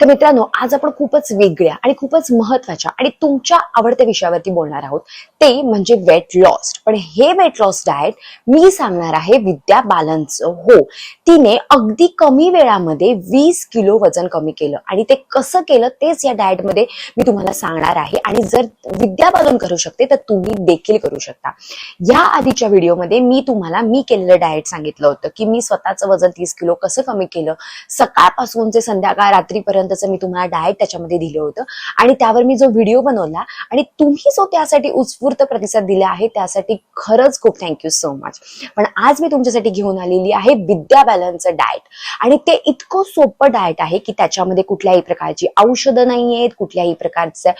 तर मित्रांनो आज आपण खूपच वेगळ्या आणि खूपच महत्त्वाच्या आणि तुमच्या आवडत्या विषयावरती बोलणार आहोत. ते म्हणजे वेट लॉस पण हे वेट लॉस डाएट मी सांगणार आहे विद्या बालनचं. हो तिने अगदी कमी वेळामध्ये वीस किलो वजन कमी केलं. आणि ते कसं केलं तेच या डाएटमध्ये मी तुम्हाला सांगणार आहे. आणि जर विद्या बालन करू शकते तर तुम्ही देखील करू शकता. या आधीच्या व्हिडिओमध्ये मी तुम्हाला मी केलेलं डाएट सांगितलं होतं की मी स्वतःचं वजन तीस किलो कसं कमी केलं? सकाळपासून ते संध्याकाळ रात्री पर्यंतचं मी तुम्हाला डाएट त्याच्यामध्ये दिलं होतं. आणि त्यावर मी जो व्हिडिओ बनवला आणि तुम्ही जो त्यासाठी उत्स्फूर्त प्रतिसाद दिला आहे त्यासाठी खरंच खूप थँक्यू सो मच पण आज मी तुमच्यासाठी घेऊन आलेली आहे विद्या बॅलन्सचं डाएट आणि ते इतकं सोपं डाएट आहे की त्याच्यामध्ये कुठल्याही प्रकारची औषधं नाही आहेत कुठल्याही प्रकारचे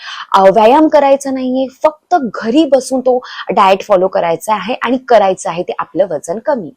व्यायाम करायचा नाहीये. फक्त घरी बसून तो डाएट फॉलो करायचा आहे आणि करायचं आहे ते आपलं वजन कमी.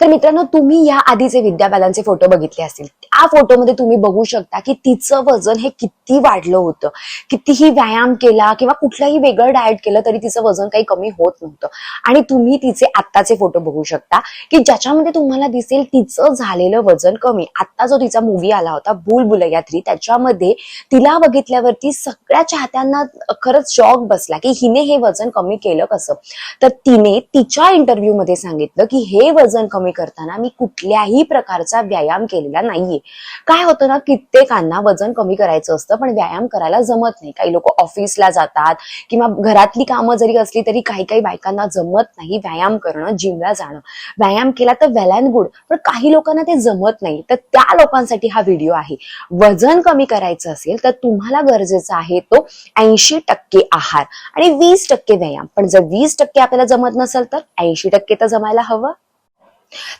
तर मित्रांनो तुम्ही या आधीचे विद्या बालांचे फोटो बघितले असतील. त्या फोटोमध्ये तुम्ही बघू शकता की तिचं वजन हे किती वाढलं होतं. कितीही व्यायाम केला किंवा कुठलाही वेगळं डाएट केलं तरी तिचं वजन काही कमी होत नव्हतं. आणि तुम्ही तिचे आत्ताचे फोटो बघू शकता की ज्याच्यामध्ये तुम्हाला दिसेल तिचं झालेलं वजन कमी. आत्ता जो तिचा मूवी आला होता भूल भुलैया थ्री त्याच्यामध्ये तिला बघितल्यावरती सगळ्या चाहत्यांना खरंच शॉक बसला की हिने हे वजन कमी केलं कसं? तर तिने तिच्या इंटरव्ह्यू मध्ये सांगितलं की हे वजन कमी करताना मी कुठल्याही प्रकारचा व्यायाम केलेला नाहीये. काय होतं ना कित्येकांना वजन कमी करायचं असतं पण व्यायाम करायला जमत नाही. काही लोक ऑफिसला जातात किंवा घरातली कामं जरी असली तरी काही काही बायकांना जमत नाही व्यायाम करणं जिमला जाणं. व्यायाम केला तर वेल अँड गुड पण काही लोकांना ते जमत नाही. तर त्या लोकांसाठी हा व्हिडिओ आहे. वजन कमी करायचं असेल तर तुम्हाला गरजेचा आहे तो ऐंशी टक्के आहार आणि वीस टक्के व्यायाम. पण जर वीस टक्के आपल्याला जमत नसेल तर ऐंशी टक्के तर जमायला हवं.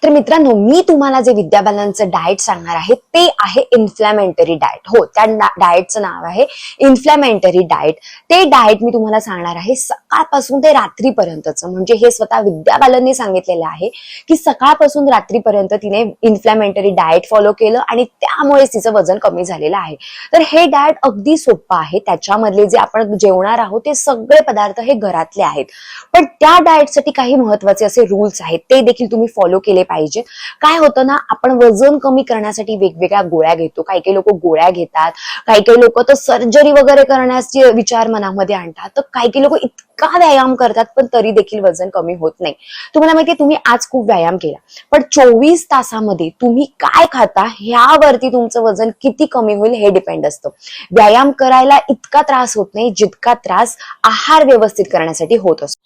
तर मित्रांनो मी तुम्हाला जे विद्या बालनचं डाएट सांगणार आहे ते आहे इन्फ्लॅमेंटरी डाएट हो त्या डाएटचं नाव आहे इन्फ्लॅमेंटरी डाएट ते डाएट मी तुम्हाला सांगणार आहे सकाळपासून ते रात्रीपर्यंतचं. म्हणजे हे स्वतः विद्या बालनने सांगितलेलं आहे की सकाळपासून रात्रीपर्यंत तिने इन्फ्लॅमेंटरी डाएट फॉलो केलं आणि त्यामुळेच तिचं वजन कमी झालेलं आहे. तर हे डाएट अगदी सोपं आहे. त्याच्यामधले जे आपण जेवणार आहोत ते सगळे पदार्थ हे घरातले आहेत. पण त्या डाएटसाठी काही महत्त्वाचे असे रूल्स आहेत ते देखील तुम्ही फॉलो केले पाहिजे. काय होतं ना आपण वजन कमी करण्यासाठी वेगवेगळ्या गोळ्या घेतो. काही काही लोक गोळ्या घेतात. काही काही लोक तर सर्जरी वगैरे करण्याचे विचार मनामध्ये आणतात. तर काही काही लोक इतका व्यायाम करतात पण तरी देखील वजन कमी होत नाही. तुम्हाला माहितीये तुम्ही आज खूप व्यायाम केला. पण चोवीस तासामध्ये तुम्ही काय खाता ह्यावरती तुमचं वजन किती कमी होईल हे डिपेंड असतं. व्यायाम करायला इतका त्रास होत नाही जितका त्रास आहार व्यवस्थित करण्यासाठी होत असतो.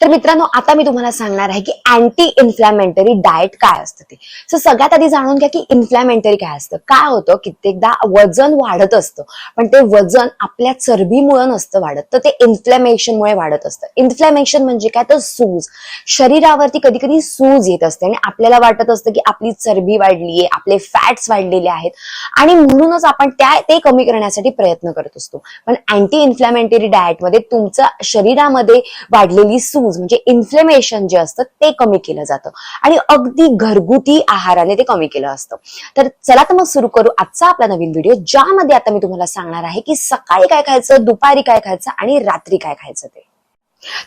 तर मित्रांनो आता मी तुम्हाला सांगणार आहे की अँटी इन्फ्लॅमेंटरी डाएट काय असतं ते. सो सगळ्यात आधी जाणून घ्या की इन्फ्लॅमेंटरी काय असतं. काय होतं? कित्येकदा वजन वाढत असतं. पण ते वजन आपल्या चरबीमुळे नसतं वाढत. तर ते इन्फ्लॅमेशनमुळे वाढत. असतं. इन्फ्लॅमेशन म्हणजे काय? तर सूज. शरीरावरती कधी कधी सूज येत असते आणि आपल्याला वाटत असतं की आपली चरबी वाढलीये आपले फॅट्स वाढलेले आहेत. आणि म्हणूनच आपण त्या ते कमी करण्यासाठी प्रयत्न करत असतो. पण अँटी इन्फ्लॅमेटरी डाएटमध्ये तुमचं शरीरामध्ये वाढलेली सूज म्हणजे इन्फ्लेमेशन जे असतं ते कमी केलं जातं. आणि अगदी घरगुती आहाराने ते कमी केलं असतं. तर चला तर मग सुरू करू आजचा आपला नवीन व्हिडिओ ज्यामध्ये आता मी तुम्हाला सांगणार आहे की सकाळी काय खायचं दुपारी काय खायचं आणि रात्री काय खायचं ते.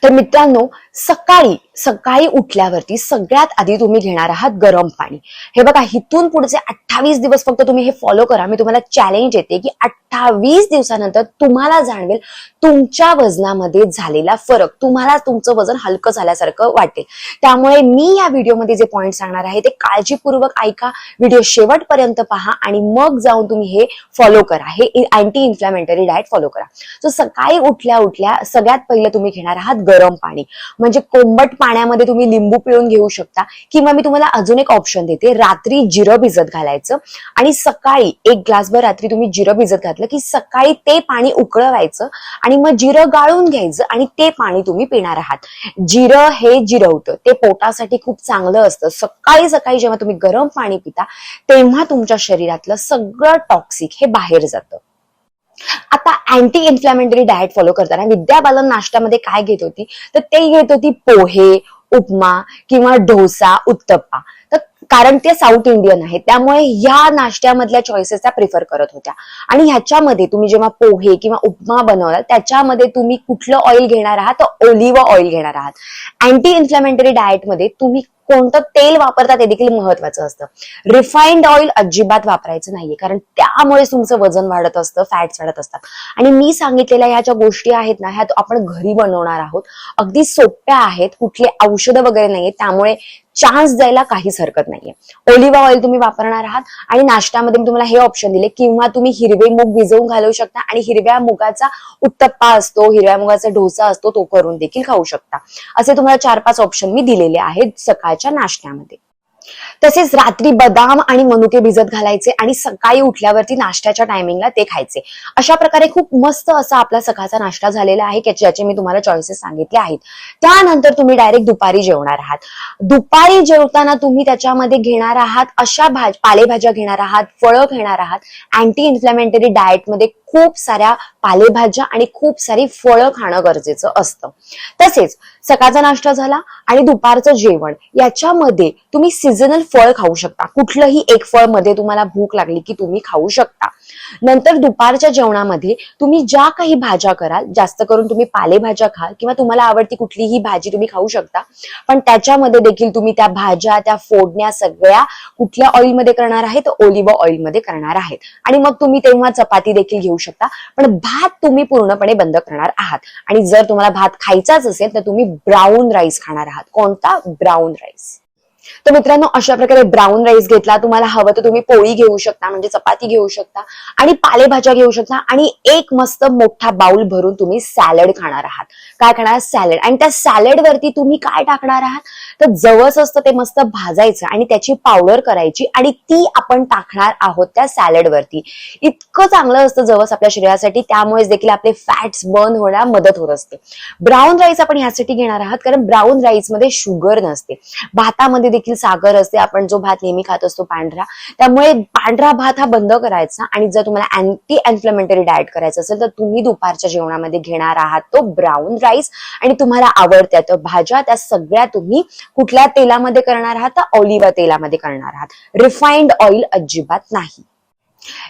तर मित्रांनो सकाळी सकाळी उठल्यावरती सगळ्यात आधी तुम्ही घेणार आहात गरम पाणी. हे बघा इथून पुढचे अठ्ठावीस दिवस फक्त तुम्ही हे फॉलो करा. मी तुम्हाला चॅलेंज येते की अठ्ठावीस दिवसानंतर तुम्हाला जाणवेल तुमच्या वजनामध्ये झालेला फरक. तुम्हाला तुमचं वजन हलकं झाल्यासारखं वाटेल. त्यामुळे मी या व्हिडिओमध्ये जे पॉईंट सांगणार आहे ते काळजीपूर्वक ऐका व्हिडिओ शेवटपर्यंत पहा आणि मग जाऊन तुम्ही हे फॉलो करा. हे अँटी इन्फ्लॅमेटरी डाएट फॉलो करा. सो सकाळी उठल्या उठल्या सगळ्यात पहिलं तुम्ही घेणार आहात गरम पाणी. म्हणजे कोंबट पाण्यामध्ये तुम्ही लिंबू पिळून घेऊ शकता. किंवा मी तुम्हाला अजून एक ऑप्शन देते. रात्री जिरं भिजत घालायचं. आणि सकाळी एक ग्लासभर रात्री तुम्ही जिरं भिजत घातलं की सकाळी ते पाणी उकळवायचं आणि मग जिरं गाळून घ्यायचं आणि ते पाणी तुम्ही पिणार आहात. जिरं हे जिरवतं. ते पोटासाठी खूप चांगलं असतं. सकाळी सकाळी जेव्हा तुम्ही गरम पाणी पिता तेव्हा तुमच्या शरीरातलं सगळं टॉक्सिक हे बाहेर जातं. आता अँटी इन्फ्लॅमेटरी डाएट फॉलो करताना विद्या बालन नाश्त्यामध्ये काय घेत होती? तर ते घेत होती पोहे उपमा किंवा डोसा उत्तप्पा. तर कारण ते साऊथ इंडियन आहे त्यामुळे ह्या नाश्त्यामधल्या चॉईसेस त्या प्रिफर करत होत्या. आणि ह्याच्यामध्ये तुम्ही जेव्हा पोहे किंवा उपमा बनवला त्याच्यामध्ये तुम्ही कुठलं ऑइल घेणार आहात? तर ओलिव्ह ऑइल घेणार आहात. अँटी इन्फ्लॅमेटरी डाएटमध्ये तुम्ही कोणतं तेल वापरतात ते देखील महत्वाचं असतं. रिफाईंड ऑइल अजिबात वापरायचं नाहीये. कारण त्यामुळे तुमचं वजन वाढत असतं फॅट्स वाढत असतात. आणि मी सांगितलेल्या ह्या ज्या गोष्टी आहेत ना ह्या आपण घरी बनवणार आहोत. अगदी सोप्या आहेत. कुठले औषधं वगैरे नाहीये त्यामुळे चान्स द्यायला काहीच हरकत नाहीये. ओलिव्ह ऑइल तुम्ही वापरणार आहात आणि नाश्त्यामध्ये मी तुम्हाला हे ऑप्शन दिले किंवा तुम्ही हिरवे मूग भिजवून घालवू शकता आणि हिरव्या मुगाचा उत्तप्पा असतो हिरव्या मुगाचा डोसा असतो तो करून देखील खाऊ शकता. असे तुम्हाला चार पाच ऑप्शन मी दिलेले आहेत सकाळच्या नाश्त्यामध्ये. तसेच रात्री बदाम आणि मनुके भिजत घालायचे आणि सकाळी उठल्यावरती नाश्त्याच्या टायमिंगला ते खायचे. अशा प्रकारे खूप मस्त असा आपला सकाळचा नाश्ता झालेला आहे ज्याचे मी तुम्हाला चॉईसेस सांगितले आहेत. त्यानंतर तुम्ही डायरेक्ट दुपारी जेवणार आहात. दुपारी जेवताना तुम्ही त्याच्यामध्ये घेणार आहात अशा भाज पालेभाज्या घेणार आहात फळं घेणार आहात. अँटी इन्फ्लॅमेटरी डाएटमध्ये खूप साऱ्या पालेभाज्या आणि खूप सारी फळं खाणं गरजेचं असतं. तसेच सकाळचा नाश्ता झाला आणि दुपारचं जेवण याच्यामध्ये तुम्ही सिजनल फळ खाऊ शकता. कुठलंही एक फळमध्ये तुम्हाला भूक लागली की तुम्ही खाऊ शकता. नंतर दुपारच्या जेवणामध्ये तुम्ही ज्या काही भाज्या कराल जास्त करून तुम्ही पालेभाज्या खाल किंवा तुम्हाला आवडती कुठलीही भाजी तुम्ही खाऊ शकता. पण त्याच्यामध्ये देखील तुम्ही त्या भाज्या त्या फोडण्या सगळ्या कुठल्या ऑइलमध्ये करणार आहे तर ऑलिव्ह ऑइलमध्ये करणार आहेत. आणि मग तुम्ही तेव्हा चपाती देखील घेऊ शकता. पण भात तुम्ही पूर्णपणे बंद करणार आहात. आणि जर तुम्हाला भात खायचाच असेल तर तुम्ही ब्राऊन राईस खाणार आहात. कोणता? ब्राऊन राईस तर मित्रांनो अशा प्रकारे ब्राऊन राईस घेतला. तुम्हाला हवं तर तुम्ही पोळी घेऊ शकता म्हणजे चपाती घेऊ शकता आणि पालेभाज्या घेऊ शकता आणि एक मस्त मोठा बाउल भरून तुम्ही सॅलड खाणार आहात. काय खाणार? सॅलड आणि त्या सॅलड वरती तुम्ही काय टाकणार आहात? तर जवस असतं ते मस्त भाजायचं आणि त्याची पावडर करायची आणि ती आपण टाकणार आहोत त्या सॅलड वरती. इतकं चांगलं असतं जवस आपल्या शरीरासाठी त्यामुळेच देखील आपले फॅट्स बर्न होण्यास मदत होत असते. ब्राऊन राईस आपण ह्यासाठी घेणार आहात कारण ब्राऊन राईसमध्ये शुगर नसते. भातामध्ये देखील साखर असते. आपण जो भात नेहमी खात असतो पांढरा. त्यामुळे पांढरा भात हा बंद करायचा आणि जर तुम्हाला अँटी इन्फ्लेमेंटरी डाएट करायचं असेल तर तुम्ही दुपारच्या जेवणामध्ये घेणार आहात तो ब्राऊन राईस आणि तुम्हाला आवडत्या तर भाज्या त्या सगळ्या तुम्ही कुठल्या तेलामध्ये करणार आहात? तर ऑलिव्ह तेलामध्ये करणार आहात. रिफाईंड ऑइल अजिबात नाही.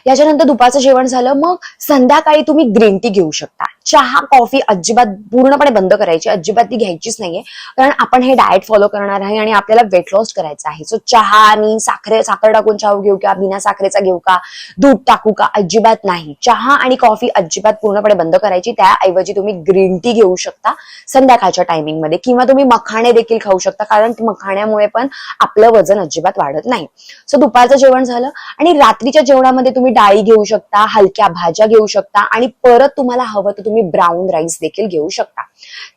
याच्यानंतर दुपारचं जेवण झालं मग संध्याकाळी तुम्ही ग्रीन टी घेऊ शकता. चहा कॉफी अजिबात पूर्णपणे बंद करायची अजिबात ती घ्यायचीच नाहीये. कारण आपण हे डाएट फॉलो करणार आहे आणि आपल्याला वेट लॉस करायचं आहे. सो चहा आणि साखरे साखर टाकून चहा घेऊ का? बिना साखरेचा घेऊ का? दूध टाकू का? अजिबात नाही. चहा आणि कॉफी अजिबात पूर्णपणे बंद करायची. त्याऐवजी तुम्ही ग्रीन टी घेऊ शकता संध्याकाळच्या टायमिंगमध्ये किंवा तुम्ही मखाणे देखील खाऊ शकता. कारण मखाण्यामुळे पण आपलं वजन अजिबात वाढत नाही. सो दुपारचं जेवण झालं आणि रात्रीच्या जेवणामध्ये तुम्ही डाळी घेऊ शकता हलक्या भाज्या घेऊ शकता आणि परत तुम्हाला हवं तर तुम्ही ब्राऊन राईस देखील घेऊ शकता.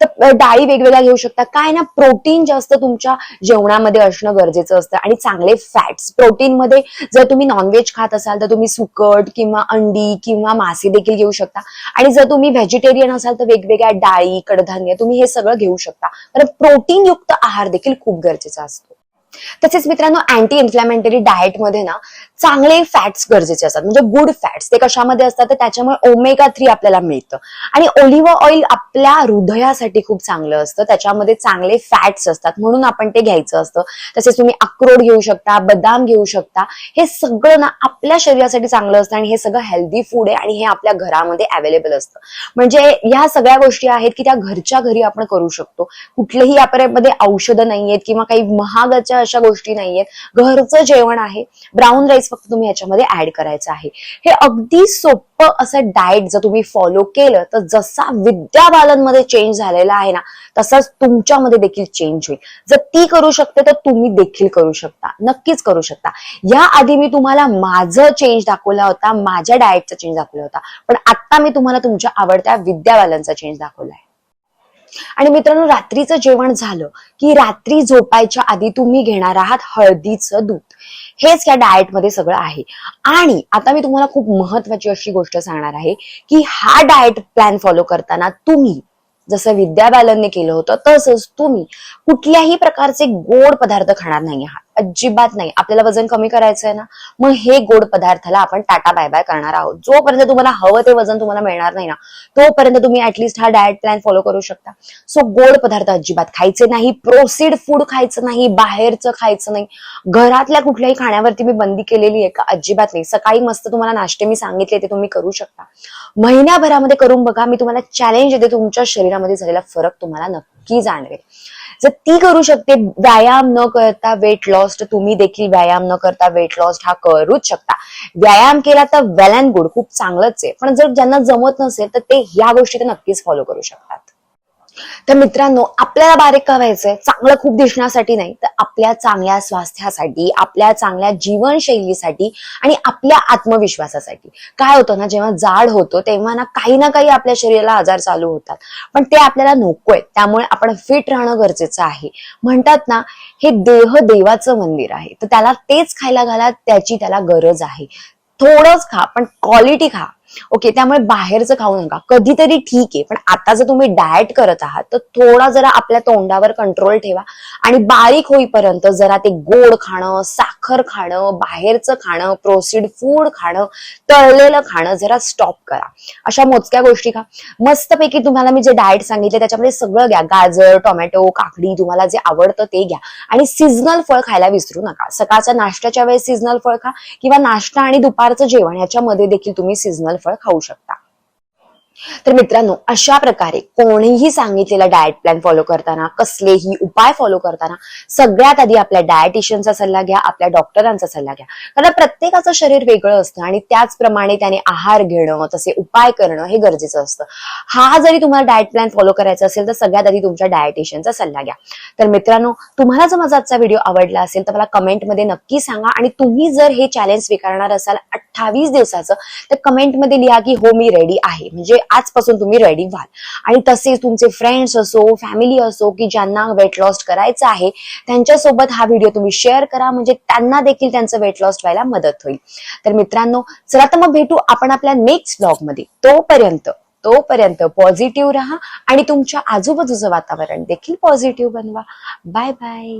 तर डाळी वेगवेगळ्या घेऊ शकता. काय ना प्रोटीन जास्त तुमच्या जेवणामध्ये असणं गरजेचं असतं आणि चांगले फॅट्स प्रोटीन मध्ये जर तुम्ही नॉनव्हेज खात असाल तर तुम्ही सुकट किंवा अंडी किंवा मासे देखील घेऊ शकता. आणि जर तुम्ही व्हेजिटेरियन असाल तर वेगवेगळ्या डाळी कडधान्य तुम्ही हे सगळं घेऊ शकता. कारण प्रोटीन युक्त आहार देखील खूप गरजेचा असतो. तसेच मित्रांनो अँटी इन्फ्लॅमेटरी डाएटमध्ये ना चांगले फॅट्स गरजेचे असतात. म्हणजे गुड फॅट्स ते कशामध्ये असतात? तर त्याच्यामुळे ओमेगा थ्री आपल्याला मिळतं. आणि ओलिव्ह ऑइल आपल्या हृदयासाठी खूप चांगलं असतं. त्याच्यामध्ये चांगले फॅट्स असतात. म्हणून आपण ते घ्यायचं असतं. तसेच तुम्ही अक्रोड घेऊ शकता बदाम घेऊ शकता. हे सगळं ना आपल्या शरीरासाठी चांगलं असतं आणि हे सगळं हेल्दी फूड आहे आणि हे आपल्या घरामध्ये अवेलेबल असतं. म्हणजे ह्या सगळ्या गोष्टी आहेत की त्या घरच्या घरी आपण करू शकतो. कुठलेही आपल्यामध्ये औषधं नाहीयेत किंवा काही महागाच्या अशा गोष्टी नाहीयेत. घरचं जेवण आहे. ब्राऊन राईस फक्त तुम्ही याच्यामध्ये ऍड करायचं आहे. हे अगदी सोपं असं डाएट जर तुम्ही फॉलो केलं तर जसा विद्या बालनमध्ये चेंज झालेला आहे ना तसाच तुमच्यामध्ये देखील चेंज होईल. जर ती करू शकते तर तुम्ही देखील करू शकता. नक्कीच करू शकता. या आधी मी तुम्हाला माझं चेंज दाखवला होता माझ्या डाएटचा चेंज दाखवला होता. पण आता मी तुम्हाला तुमच्या आवडत्या विद्या चेंज चेंज आहे. आणि मित्रांनो रात्रीचं जेवण झालं की रात्री झोपायच्या आधी तुम्ही घेणार आहात हळदीचं दूध. हेच या डाएटमध्ये सगळं आहे. आणि आता मी तुम्हाला खूप महत्वाची अशी गोष्ट सांगणार आहे की हा डाएट प्लॅन फॉलो करताना तुम्ही जसं विद्या बालनने केलं होतं तसंच तुम्ही कुठल्याही प्रकारचे गोड पदार्थ खाणार नाही आहात. अजिबात नाही. आपल्याला वजन कमी करायचं आहे ना मग हे गोड पदार्थाला आपण टाटा बाय बाय करणार आहोत. जोपर्यंत तुम्हाला हवं ते वजन तुम्हाला मिळणार नाही ना तोपर्यंत तुम्ही ऍटलिस्ट हा डाएट प्लॅन फॉलो करू शकता. सो गोड पदार्थ अजिबात खायचे नाही प्रोसीड फूड खायचं नाही बाहेरचं खायचं नाही. घरातल्या कुठल्याही खाण्यावरती मी बंदी केलेली आहे का? अजिबात नाही. सकाळी मस्त तुम्हाला नाश्ते मी सांगितले ते तुम्ही करू शकता. महिन्याभरामध्ये करून बघा मी तुम्हाला चॅलेंज देते तुमच्या शरीरामध्ये झालेला फरक तुम्हाला नक्की जाणवेल. जर ती करू शकते व्यायाम न करता वेट लॉस तर तुम्ही देखील व्यायाम न करता वेट लॉस हा करूच शकता. व्यायाम केला तर वेल अँड गुड खूप चांगलंच आहे. पण जर ज्यांना जमत नसेल तर ते ह्या गोष्टी तर नक्कीच फॉलो करू शकतात. तर मित्रांनो आपल्याला बारीक का व्हायचंय चांगलं खूप दिसण्यासाठी नाही तर आपल्या चांगल्या स्वास्थ्यासाठी आपल्या चांगल्या जीवनशैलीसाठी आणि आपल्या आत्मविश्वासासाठी. काय होतं ना जेव्हा जाड होतो तेव्हा ना काही ना काही आपल्या शरीराला आजार चालू होतात. पण ते आपल्याला नकोय. त्यामुळे आपण फिट राहणं गरजेचं आहे. म्हणतात ना हे देह देवाचं मंदिर आहे. तर त्याला तेच खायला घाला त्याची त्याला गरज आहे. थोडंच खा पण क्वालिटी खा. ओके त्यामुळे बाहेरचं खाऊ नका. कधीतरी ठीक आहे पण आता जर तुम्ही डाएट करत आहात तर थोडा जरा आपल्या तोंडावर कंट्रोल ठेवा. आणि बारीक होईपर्यंत जरा ते गोड खाणं साखर खाणं बाहेरचं खाणं प्रोसीड फूड खाणं तळलेलं खाणं जरा स्टॉप करा. अशा मोजक्या गोष्टी खा. मस्तपैकी तुम्हाला मी जे डाएट सांगितले त्याच्यामध्ये सगळं घ्या. गाजर टोमॅटो काकडी तुम्हाला जे आवडतं ते घ्या. आणि सिजनल फळ खायला विसरू नका. सकाळच्या नाश्त्याच्या वेळेस सिजनल फळ खा किंवा नाश्ता आणि दुपारचं जेवण याच्यामध्ये देखील तुम्ही सिजनल फळ खाऊ शकता. तर मित्रांनो अशा प्रकारे कोणीही सांगितलेला डाएट प्लॅन फॉलो करताना कसलेही उपाय फॉलो करताना सगळ्यात आधी आपल्या डायटिशियनचा सल्ला घ्या आपल्या डॉक्टरांचा सल्ला घ्या. कारण प्रत्येकाचं शरीर वेगळं असतं आणि त्याचप्रमाणे त्याने आहार घेणं तसे उपाय करणं हे गरजेचं असतं. हा जरी तुम्हाला डाएट प्लॅन फॉलो करायचा असेल तर सगळ्यात आधी तुमच्या डायटिशियनचा सल्ला घ्या. तर मित्रांनो तुम्हाला जर माझा आजचा व्हिडिओ आवडला असेल तर मला कमेंटमध्ये नक्की सांगा आणि तुम्ही जर हे चॅलेंज स्वीकारणार असाल अठ्ठावीस दिवसाचं तर कमेंटमध्ये लिहा की हो मी रेडी आहे. म्हणजे आजपासून तुम्ही रेडी व्हाल. आणि तसेच तुमचे फ्रेंड्स असो फॅमिली असो की ज्यांना वेट लॉस करायचं आहे त्यांच्यासोबत हा व्हिडिओ तुम्ही शेअर करा. म्हणजे त्यांना देखील त्यांचं वेट लॉस व्हायला मदत होईल. तर मित्रांनो चला तर मग भेटू आपण आपल्या नेक्स्ट ब्लॉगमध्ये तोपर्यंत तोपर्यंत पॉझिटिव्ह राहा आणि तुमच्या आजूबाजूचं वातावरण देखील पॉझिटिव्ह बनवा. Bye bye